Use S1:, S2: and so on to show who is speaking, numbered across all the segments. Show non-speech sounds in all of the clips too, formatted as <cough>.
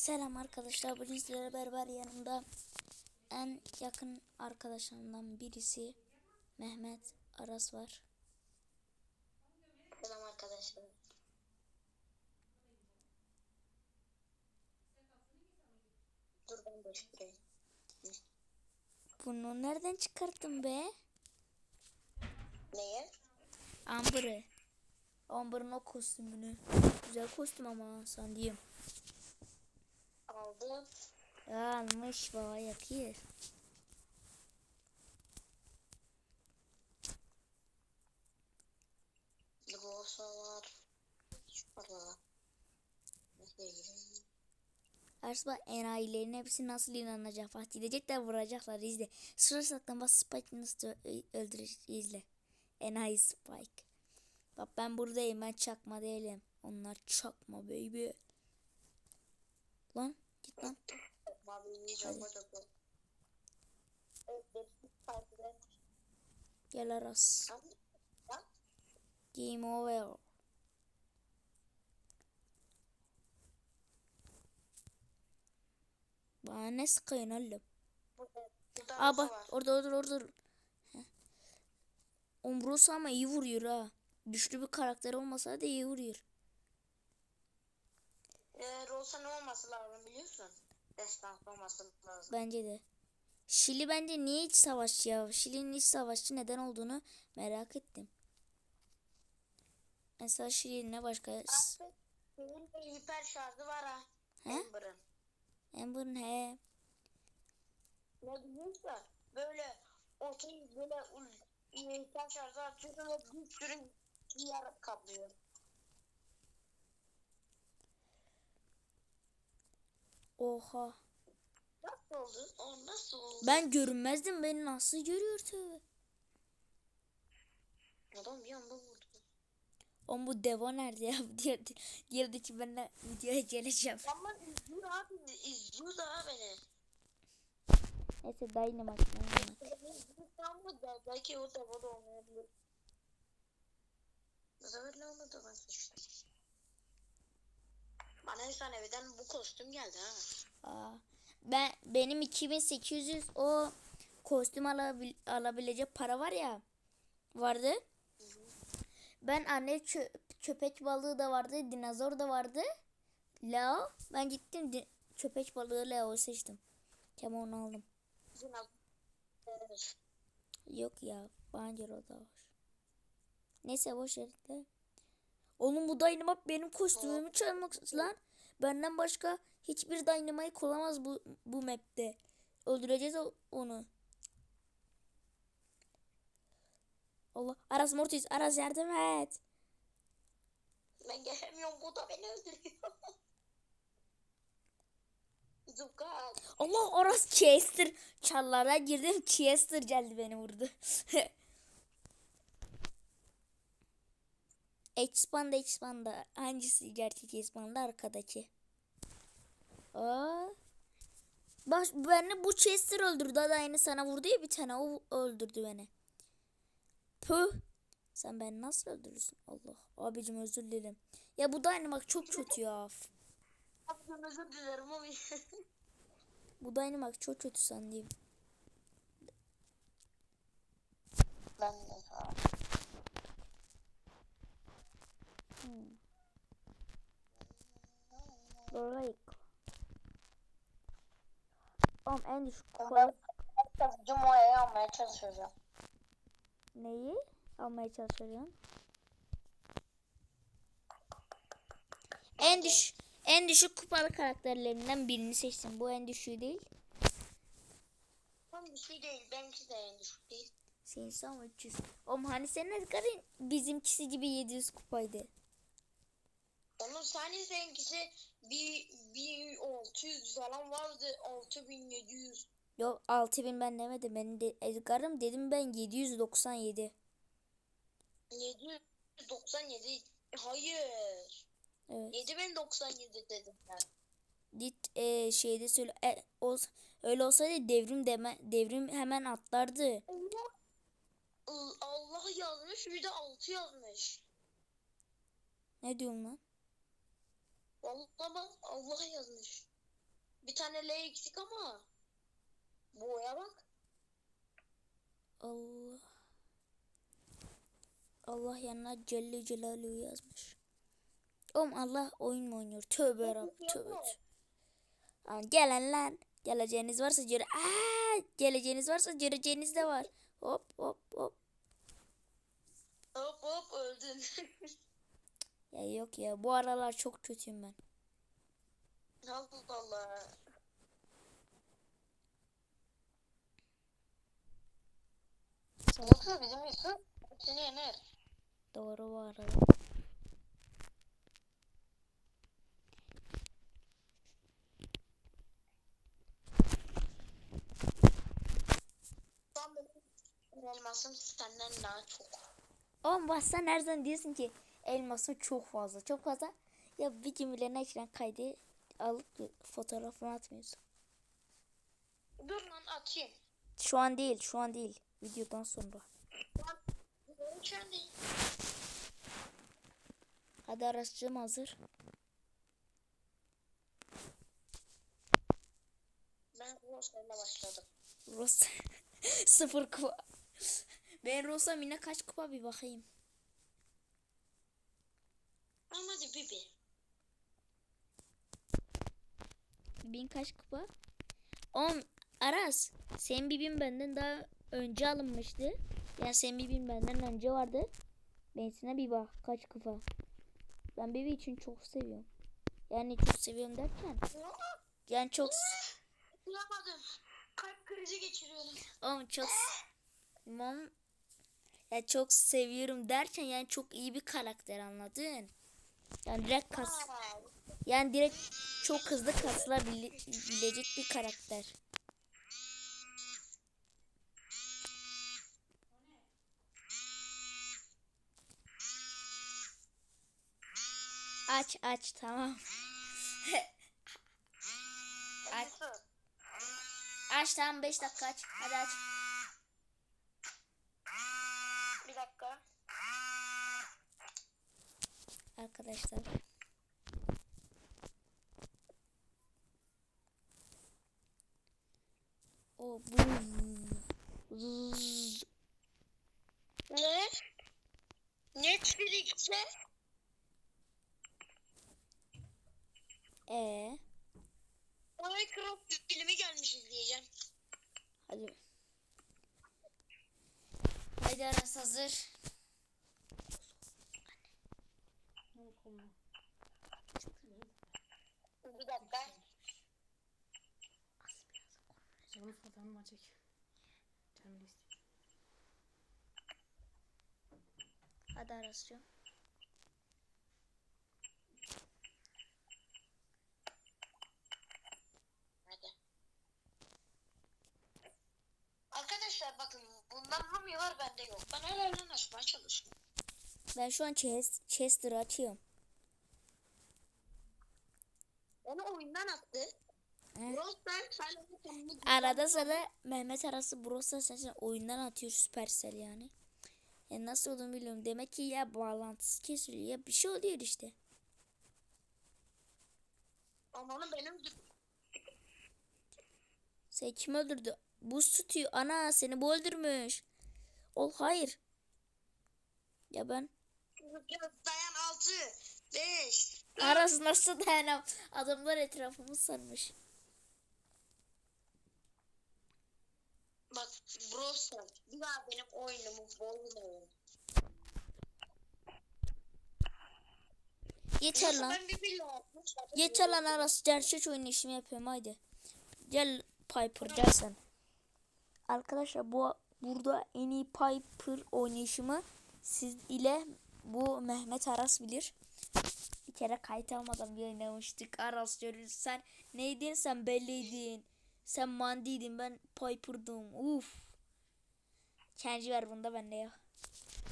S1: Selam arkadaşlar. Bugün sizlerle beraber yanımda en yakın arkadaşlarımdan birisi Mehmet Aras var.
S2: Selam arkadaşlar. Dur ben değiştireyim.
S1: Bunu nereden çıkarttın be?
S2: Neye?
S1: Amber'ı. Amber'ın o kostümünü. Güzel kostüm ama sen diyeyim.
S2: Şu arada. Nasıl ilgili?
S1: Arsba enayilerin hepsi nasıl inanacak? Fatih gidecekler vuracaklar izle. Sıra saklanmaz Spike nasıl öldürecek izle. Enayi Spike. Bak ben buradayım ben çakma değilim. Onlar çakma baby. Lan lan. Gel Aras. Game over. Bana ne sıkıyorsun oğlum? Aa bak orada orada orada. Heh. Umbrosa ama iyi vuruyor ha. Güçlü bir karakter olmasa da iyi vuruyor.
S2: Rosa ne olması lazım biliyorsun? Destansı olması lazım.
S1: Bence de. Şili bence niye iç savaşçı ya? Şili'nin iç savaşçı neden olduğunu merak ettim. Mesela Şili'nin ne başka?
S2: Abi, de hiper şarjı var ha.
S1: He?
S2: Amber'ın.
S1: Amber'ın he.
S2: Ne biliyorsun? Böyle ortayı böyle hiper şarjı atıyor ve bir sürü yer kaplıyor.
S1: Oha.
S2: Nasıl oldu? O nasıl oldu?
S1: Ben görünmezdim. Beni nasıl görüyor tövbe.
S2: Adam bir anda vurdu.
S1: Oğlum bu Devo nerede ya? <laughs> Diğer, ben de videoya geleceğim.
S2: Ama izliyor abi. izliyor da beni.
S1: Neyse Dynamite. Dynamite.
S2: Tam bu da belki o da olmayabilir. Ne olmadı ben sıçtım. Bana insan evden bu kostüm geldi ha.
S1: Aa, ben benim 2800 o kostüm alabil, alabilecek para var ya vardı. Ben anne çö- köpek balığı da vardı, dinozor da vardı. Leo ben gittim köpek balığı Leo seçtim. Tamam onu aldım. Yok ya bence o da var. Neyse boş ver de. Oğlum bu Dynamite benim kostümümü çalmak lan. Benden başka hiçbir Dynamite olamaz bu bu map'te. Öldüreceğiz onu. Allah Aras Mortis Aras yardım et.
S2: Ben gelemiyorum bu da beni öldürüyor. <laughs> Zuka.
S1: Allah Aras Chester çallara girdim Chester geldi beni vurdu. <laughs> Expanda Expanda hangisi gerçek Expanda arkadaki. Aa. Bak beni bu Chester öldürdü. Daha yeni sana vurdu ya bir tane o öldürdü beni. Püh. Sen beni nasıl öldürürsün? Allah. Abicim özür dilerim. Ya bu Dynamite çok kötü ya.
S2: Abi ben özür dilerim ama.
S1: Bu Dynamite çok kötü sen diyeyim.
S2: ben de
S1: Like. Oğlum en düşük kolay
S2: Cumo'ya almaya çalışacağım.
S1: neyi almaya çalışıyorsun? En düş en düşük kupalı karakterlerinden birini seçtim. Bu en düşüğü değil.
S2: Tam bir şey değil. Benimki de en düşük değil.
S1: Senin ama 300. Oğlum hani senin Edgar'ın bizimkisi gibi 700 kupaydı.
S2: Onun saniye seninkisi bir, bir 600 falan vardı. 6700.
S1: Yok 6000 ben demedim. Benim de Edgar'ım dedim ben 797.
S2: 797. Hayır.
S1: Evet.
S2: 7097 dedim ben.
S1: Dit e, şeyde söyle e, o, öyle olsaydı devrim deme devrim hemen atlardı.
S2: Allah, Allah yazmış bir de 6 yazmış.
S1: Ne diyorsun lan?
S2: Vallahi bak Allah yazmış. Bir tane L eksik ama. Boya bak.
S1: Allah. Allah yanına Celle Celaluhu yazmış. Oğlum Allah oyun mu oynuyor? Tövbe yarabbim tövbe. Lan gelin lan. Geleceğiniz varsa göre... Aa, geleceğiniz varsa göreceğiniz de var. Hop hop hop.
S2: Hop hop öldün. <laughs>
S1: Ya yok ya bu aralar çok kötüyüm ben.
S2: Allah Allah. Yoksa bizim Yusuf seni yener.
S1: Doğru bu
S2: benim elmasım senden daha çok.
S1: Oğlum bak sen her zaman diyorsun ki elmasın çok fazla çok fazla. Ya bir cümlelerine ekran kaydı alıp fotoğrafını atmıyorsun.
S2: Dur lan atayım.
S1: Şu an değil şu an değil. Videodan sonra.
S2: Lan şu an değil.
S1: Hadi araçcığım hazır.
S2: Ben Rosa'yla başladım.
S1: Rosa <laughs> sıfır kupa. Ben Rosa yine kaç kupa bir bakayım.
S2: Ama hadi Bibi.
S1: Bin kaç kupa? On Aras. Senin bibin benden daha önce alınmıştı. Yani senin bibin benden önce vardı. Ben sana bir bak kaç kupa. Ben bibi için çok seviyorum. Yani çok seviyorum derken. Yani çok
S2: Yapamadım. Kalp krizi geçiriyorum.
S1: Oğlum çok Mom ya çok seviyorum derken yani çok iyi bir karakter anladın? Yani direkt kas yani direkt çok hızlı kasılabilecek bir karakter. Aç aç tamam. <laughs> Aç. Aç tamam 5 dakika aç. Hadi aç.
S2: Bir dakika.
S1: Arkadaşlar. O bu.
S2: Ne? Netflix'te
S1: Ee,
S2: Minecraft filmi gelmiş izleyeceğim.
S1: hadi. Haydi Aras hazır.
S2: Bir dakika.
S3: Canım fotoğrafımı çek. Canım.
S1: Hadi Aras'cığım.
S2: Hadi. Arkadaşlar bakın bundan Rumi var bende yok. Ben helalden açmaya çalışıyorum.
S1: Ben şu an Chest, Chester'ı açıyorum.
S2: Onu oyundan attı. Kendini
S1: Arada sırada Mehmet Aras'ı Bros'a seçen oyundan atıyor Supercell yani. Ya nasıl olduğunu bilmiyorum. Demek ki ya bağlantısı kesiliyor ya bir şey oluyor işte.
S2: Ama benim
S1: Sen kim öldürdü? Buz tutuyor. Ana seni bu öldürmüş. Ol hayır. Ya ben
S2: dayan 6 5
S1: Aras nasıl dayanam? Adamlar etrafımı sarmış.
S2: Bak Brostar bir daha benim oyunumu bozmayın.
S1: Yeter lan.
S2: Ben bir bile atmış.
S1: Yeter lan Aras. Gerçek oyun işimi yapıyorum haydi. Gel Piper gel sen. Arkadaşlar bu burada en iyi Piper oynayışımı siz ile bu Mehmet Aras bilir. Kere kayıt almadan bir oynamıştık. Aras görürsen neydin sen belliydin. Sen Mandi'ydin ben Piper'dım. Uf. Kenji ver bunda bende ya.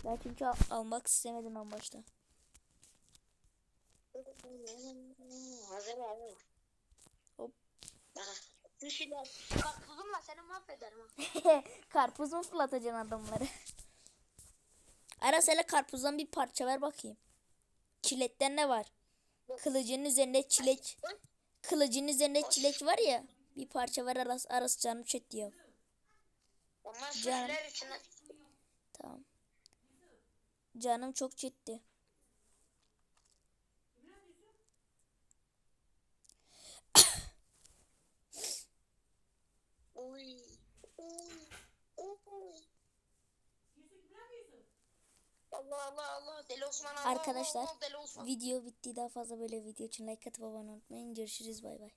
S1: Ben çünkü al- almak istemedim en başta.
S2: Hazır abi.
S1: Hop.
S2: Karpuzumla seni mahvederim. <laughs>
S1: Karpuz mu fırlatacaksın adamları? Aras hele karpuzdan bir parça ver bakayım. Çiletten ne var? Kılıcının üzerinde çilek. kılıcın üzerinde çilek var ya. Bir parça var arası, arası canım çek diyor.
S2: Onlar içine.
S1: Tamam. Canım çok ciddi.
S2: Allah Deli Osman Allah
S1: Arkadaşlar,
S2: Allah, Allah, Deli Osman.
S1: Video bitti. Daha fazla böyle video için like atıp abone olmayı unutmayın. Görüşürüz. Bay bay.